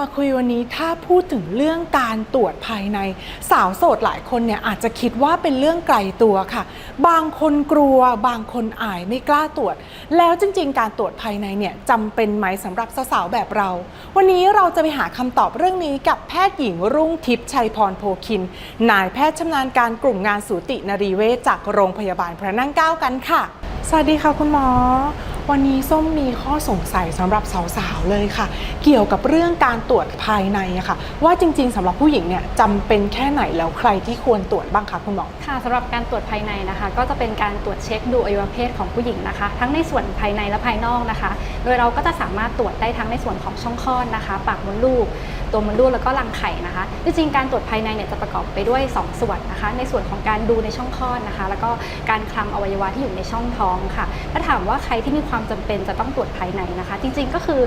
มาคุยวันนี้ถ้าพูดถึงเรื่องการตรวจภายใน สาวโสดหลายคนเนี่ยอาจจะคิดว่าเป็นเรื่องไกลตัวค่ะ บางคนกลัว บางคนอายไม่กล้าตรวจ แล้วจริง ๆ การตรวจภายในเนี่ยจำเป็นไหมสำหรับสาวๆแบบเรา วันนี้เราจะไปหาคำตอบเรื่องนี้กับแพทย์หญิงรุ่งทิพย์ชัยพรโพคิน นายแพทย์ชำนาญการกลุ่มงานสูตินรีเวชจากโรงพยาบาลพระนั่งเก้ากันค่ะ สวัสดีค่ะคุณหมอ วันนี้ส้มมีข้อสงสัยสำหรับสาวๆเลยค่ะ เกี่ยวกับเรื่องการตรวจภายในอะค่ะ ว่าจริง ๆสำหรับผู้หญิงเนี่ยจำเป็นแค่ไหนแล้วใครที่ควรตรวจบ้างคะคุณหมอค่ะสำหรับการตรวจภายในนะคะ ก็จะเป็นการตรวจเช็คดูอวัยวะเพศของผู้หญิงนะคะ ทั้งในส่วนภายในและภายนอกนะคะ โดยเราก็จะสามารถตรวจได้ทั้งในส่วนของช่องคลอดนะคะ ปากมดลูกตัวมดลูกแล้วก็รังไข่นะคะจริงๆการตรวจภายในเนี่ยจะประกอบไปด้วย 2 ส่วนนะคะ ในส่วนของการดูในช่องคลอดนะคะ แล้วก็การคลำอวัยวะที่อยู่ในช่องท้องค่ะถ้าถามว่าใครที่มีความจำเป็นจะต้องตรวจภายในนะคะ จริงๆก็คือ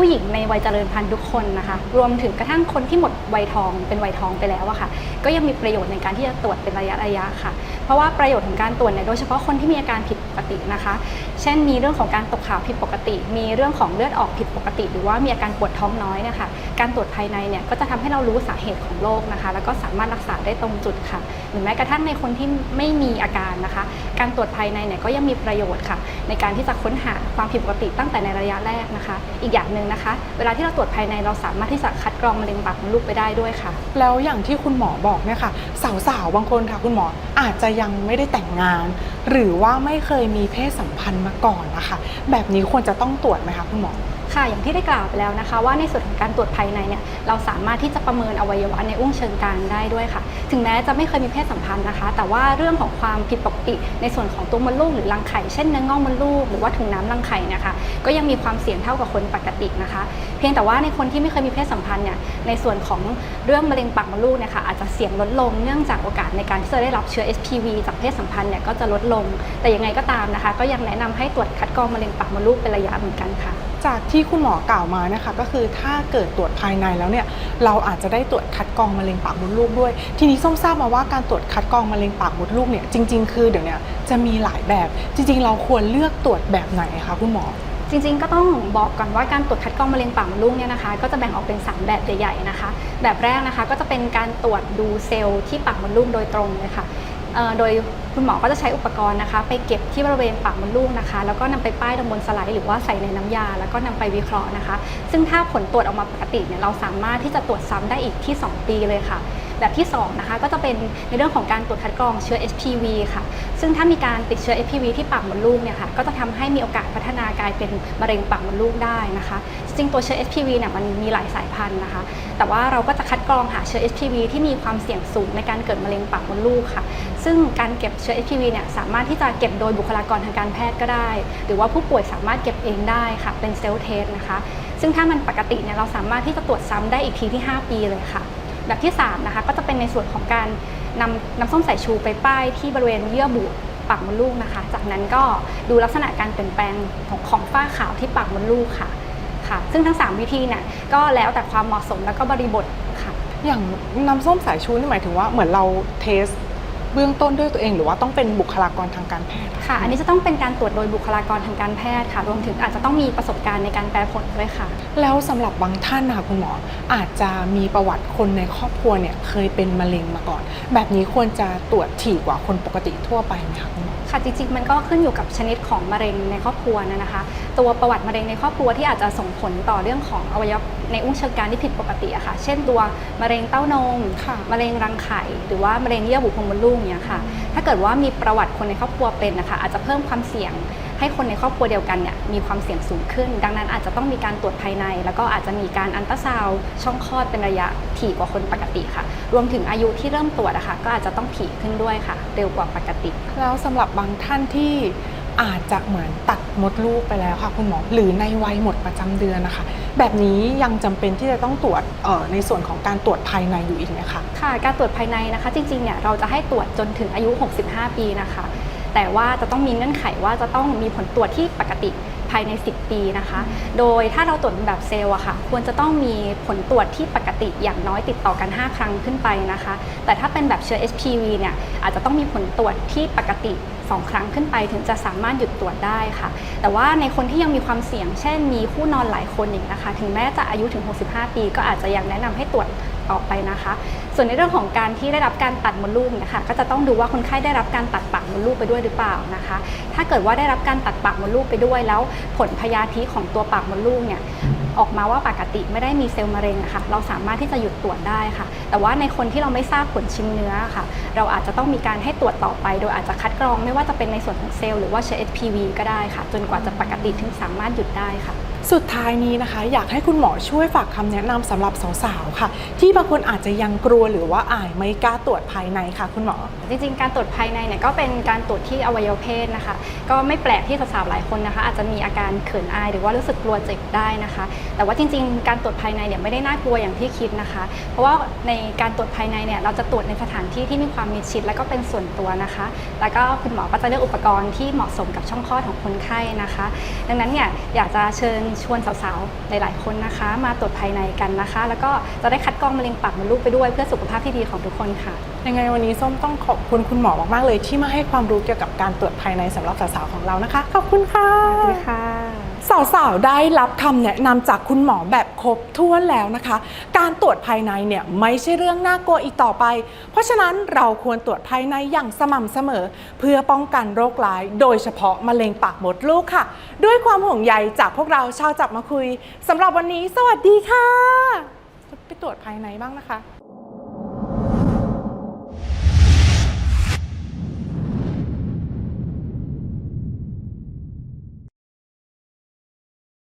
ผู้หญิงในวัยเจริญพันธุ์ทุกคนนะคะ รวมถึงกระทั่งคนที่หมดวัยทองเป็นวัยทองไปแล้วอะค่ะ ก็ยังมีประโยชน์ในการที่จะตรวจเป็นระยะระยะค่ะ เพราะว่าประโยชน์ของการตรวจเนี่ยโดยเฉพาะคนที่มีอาการผิดปกตินะคะเช่นมีเรื่องของการตกขาวผิดปกติ มีเรื่องของเลือดออกผิดปกติ หรือว่ามีอาการปวดท้องน้อยเนะคะการตรวจภายในเนี่ยก็จะทำให้เรารู้สาเหตุของโรคนะคะ แล้วก็สามารถรักษาได้ตรงจุดค่ะ หรือแม้กระทั่งในคนที่ไม่มีอาการนะคะ การตรวจภายในเนี่ยก็ยังมีประโยชน์ค่ะ ในการที่จะค้นหาความผิดปกติตั้งแต่ในระยะแรกนะคะ อีกอย่างหนึ่งนะคะ เวลาที่เราตรวจภายในเราสามารถที่จะคัดกรองมะเร็งปากมดลูกไปได้ด้วยค่ะ แล้วอย่างที่คุณหมอบอกเนี่ยค่ะสาวๆบางคนค่ะ คุณหมออาจจะยังไม่ได้แต่งงาน หรือว่าไม่เคยมีเพศสัมพันธ์มาก่อนนะคะ แบบนี้ควรจะต้องตรวจไหมคะคุณหมอ ค่ะอย่างที่ได้กล่าวไปแล้วนะคะ ว่าในส่วนของการตรวจภายในเนี่ยเราสามารถที่จะประเมินอวัยวะในอุ้งเชิงกรานได้ด้วยค่ะ ถึงแม้จะไม่เคยมีเพศสัมพันธ์นะคะ แต่ว่าเรื่องของความผิดปกติ ในส่วนของตัวมดลูกหรือรังไข่เช่นเนื้องอกมดลูกหรือว่าถุงน้ำรังไข่นะคะ ก็ยังมีความเสี่ยงเท่ากับคนปกตินะคะ เพียงแต่ว่าในคนที่ไม่เคยมีเพศสัมพันธ์เนี่ยในส่วนของเรื่องมะเร็งปากมดลูกเนี่ยค่ะอาจจะเสี่ยงลดลงเนื่องจากโอกาสในการที่จะได้รับเชื้อ HPV จากเพศสัมพันธ์เนี่ยก็จะลดลง แต่ยังไงก็ตามนะคะ ก็ยังแนะนำให้ตรวจคัดกรองมะเร็งปากมดลูกเป็นระยะเหมือนกันค่ะ จากที่คุณหมอกล่าวมานะคะก็คือถ้าเกิดตรวจภายในแล้วเนี่ยเราอาจจะได้ตรวจคัดกรองมะเร็งปากมดลูกด้วย ทีนี้ส้มทราบมาว่าการตรวจคัดกรองมะเร็งปากมดลูกเนี่ยจริง ๆ คือเดี๋ยวเนี้จะมีหลายแบบ จริง ๆ เราควรเลือกตรวจแบบไหนคะคุณหมอจริงๆ ก็ต้องบอกก่อนว่าการตรวจคัดกรองมะเร็งปากมดลูกเนี่ยนะคะ ก็จะแบ่งออกเป็น 3 แบบใหญ่ๆนะคะ แบบแรกนะคะก็จะเป็นการตรวจดูเซลล์ที่ปากมดลูกโดยตรงเลยค่ะ โดยคุณหมอก็จะใช้อุปกรณ์นะคะ ไปเก็บที่บริเวณปากมดลูกนะคะ แล้วก็นำไปป้ายลงบนสไลด์หรือว่าใส่ในน้ำยา แล้วก็นำไปวิเคราะห์นะคะ ซึ่งถ้าผลตรวจออกมาปกติเนี่ยเราสามารถที่จะตรวจซ้ำได้อีกที่ 2 ปีเลยค่ะ แบบที่2นะคะก็จะเป็นในเรื่องของการตรวจคัดกรองเชื้อ HPV ค่ะ ซึ่งถ้ามีการติดเชื้อ HPV ที่ปากมดลูกเนี่ยค่ะก็จะทำให้มีโอกาสพัฒนากลายเป็นมะเร็งปากมดลูกได้นะคะ จริงตัวเชื้อ HPV เนี่ยมันมีหลายสายพันธุ์นะคะ แต่ว่าเราก็จะคัดกรองหาเชื้อ HPV ที่มีความเสี่ยงสูงในการเกิดมะเร็งปากมดลูกค่ะ ซึ่งการเก็บเชื้อ HPV เนี่ยสามารถที่จะเก็บโดยบุคลากรทางการแพทย์ก็ได้ หรือว่าผู้ป่วยสามารถเก็บเองได้ค่ะ เป็นเซลล์เทสนะคะ ซึ่งถ้ามันปกติเนี่ยเราสามารถที่จะตรวจซ้ำได้อีกทีที่ 5 ปีเลยค่ะ แบบที่3นะคะก็จะเป็นในส่วนของการนำน้ำส้มสายชูไปป้ายที่บริเวณเยื่อบุปากมดลูกนะคะ จากนั้นก็ดูลักษณะการเปลี่ยนแปลงของของฝ้าขาวที่ปากมดลูกค่ะค่ะ ซึ่งทั้ง 3 วิธีเนี่ยก็แล้วแต่ความเหมาะสมแล้วก็บริบทค่ะ อย่างน้ำส้มสายชูนี่หมายถึงว่าเหมือนเราเทส เบื้องต้นด้วยตัวเอง หรือว่าต้องเป็นบุคลากรทางการแพทย์ ค่ะ อันนี้จะต้องเป็นการตรวจโดยบุคลากรทางการแพทย์ค่ะ รวมถึงอาจจะต้องมีประสบการณ์ในการแปลผลด้วยค่ะ แล้วสำหรับบางท่านนะคะคุณหมอ อาจจะมีประวัติคนในครอบครัวเนี่ยเคยเป็นมะเร็งมาก่อน แบบนี้ควรจะตรวจถี่กว่าคนปกติทั่วไปไหมคะคุณหมอ ค่ะจริงๆมันก็ขึ้นอยู่กับชนิดของมะเร็งในครอบครัวนะนะคะ ตัวประวัติมะเร็งในครอบครัวที่อาจจะส่งผลต่อเรื่องของอวัยวะในอุ้งเชิงกรานที่ผิดปกติอะค่ะ เช่นตัวมะเร็งเต้านมค่ะมะเร็งรังไข่หรือว่ามะเร็งเยื่อบุโพรงมดลูกเนี่ยค่ะ ถ้าเกิดว่ามีประวัติคนในครอบครัวเป็นนะคะอาจจะเพิ่มความเสี่ยง ให้คนในครอบครัวเดียวกันเนี่ยมีความเสี่ยงสูงขึ้น ดังนั้นอาจจะต้องมีการตรวจภายใน แล้วก็อาจจะมีการอันตราซาวด์ช่องคลอดเป็นระยะถี่กว่าคนปกติค่ะ รวมถึงอายุที่เริ่มตรวจอะค่ะก็อาจจะต้องถี่ขึ้นด้วยค่ะ เร็วกว่าปกติ แล้วสำหรับบางท่านที่อาจจะเหมือนตัดมดลูกไปแล้วค่ะคุณหมอหรือในวัยหมดประจำเดือนนะคะ แบบนี้ยังจำเป็นที่จะต้องตรวจเอ่อในส่วนของการตรวจภายในอยู่อีกไหมคะค่ะ การตรวจภายในนะคะ จริงๆเนี่ยเราจะให้ตรวจจนถึงอายุ 65 ปีนะคะ แต่ว่าจะต้องมีเงื่อนไขว่าจะต้องมีผลตรวจที่ปกติภายใน 10 ปีนะคะ โดยถ้าเราตรวจเป็นแบบเซลล์อะค่ะ ควรจะต้องมีผลตรวจที่ปกติอย่างน้อยติดต่อกัน 5 ครั้งขึ้นไปนะคะ แต่ถ้าเป็นแบบเชื้อ HPV เนี่ยอาจจะต้องมีผลตรวจที่ปกติ2 ครั้งขึ้นไปถึงจะสามารถหยุดตรวจได้ค่ะ แต่ว่าในคนที่ยังมีความเสี่ยง เช่น มีคู่นอนหลายคนอย่างนี้นะคะ ถึงแม้จะอายุถึง 65 ปี ก็อาจจะยังแนะนำให้ตรวจต่อไปนะคะ ส่วนในเรื่องของการที่ได้รับการตัดมดลูกเนะคะก็จะต้องดูว่าคนไข้ได้รับการตัดปากมดลูกไปด้วยหรือเปล่านะคะ ถ้าเกิดว่าได้รับการตัดปากมดลูกไปด้วยแล้ว ผลพยาธิของตัวปากมดลูกเนี่ย ออกมาว่าปกติไม่ได้มีเซลล์มะเร็งนะคะเราสามารถที่จะหยุดตรวจได้ค่ะ แต่ว่าในคนที่เราไม่ทราบผลชิ้นเนื้อค่ะ เราอาจจะต้องมีการให้ตรวจต่อไป โดยอาจจะคัดกรองไม่ว่าจะเป็นในส่วนของเซลล์หรือว่าเชื้อ HPV ก็ได้ค่ะ จนกว่าจะปกติถึงสามารถหยุดได้ค่ะ สุดท้ายนี้นะคะ อยากให้คุณหมอช่วยฝากคำแนะนำสำหรับสาวๆค่ะ ที่บางคนอาจจะยังกลัวหรือว่าอายไม่กล้าตรวจภายในค่ะ คุณหมอ จริงๆ การตรวจภายในเนี่ยก็เป็นการตรวจที่อวัยวะเพศนะคะ ก็ไม่แปลกที่สาวๆหลายคนนะคะ อาจจะมีอาการเขินอายหรือว่ารู้สึกกลัวเจ็บได้นะคะแต่ว่าจริง ๆ การตรวจภายในเนี่ยไม่ได้น่ากลัวอย่างที่คิดนะคะ เพราะว่าในการตรวจภายในเนี่ยเราจะตรวจในสถานที่ที่มีความมิดชิด และก็เป็นส่วนตัวนะคะ แล้วก็คุณหมอก็จะเลือกอุปกรณ์ที่เหมาะสมกับช่องคลอดของคนไข้นะคะ ดังนั้นเนี่ยอยากจะเชิญชวนสาวๆหลายๆคนนะคะ มาตรวจภายในกันนะคะ แล้วก็จะได้คัดกรองมะเร็งปากมดลูกไปด้วย เพื่อสุขภาพที่ดีของทุกคนค่ะ ยังไงวันนี้ส้มต้องขอบคุณคุณหมอมากๆเลย ที่มาให้ความรู้เกี่ยวกับการตรวจภายในสำหรับสาวๆของเรานะคะ ขอบคุณค่ะสวัสดีค่ะ สาวๆ ได้รับคำแนะนำจากคุณหมอแบบครบถ้วนแล้วนะคะ การตรวจภายในเนี่ยไม่ใช่เรื่องน่ากลัวอีกต่อไป เพราะฉะนั้นเราควรตรวจภายในอย่างสม่ำเสมอ เพื่อป้องกันโรคร้าย โดยเฉพาะมะเร็งปากมดลูกค่ะ ด้วยความห่วงใยจากพวกเราชาวจับมาคุยสำหรับวันนี้ สวัสดีค่ะ ไปตรวจภายในบ้างนะคะ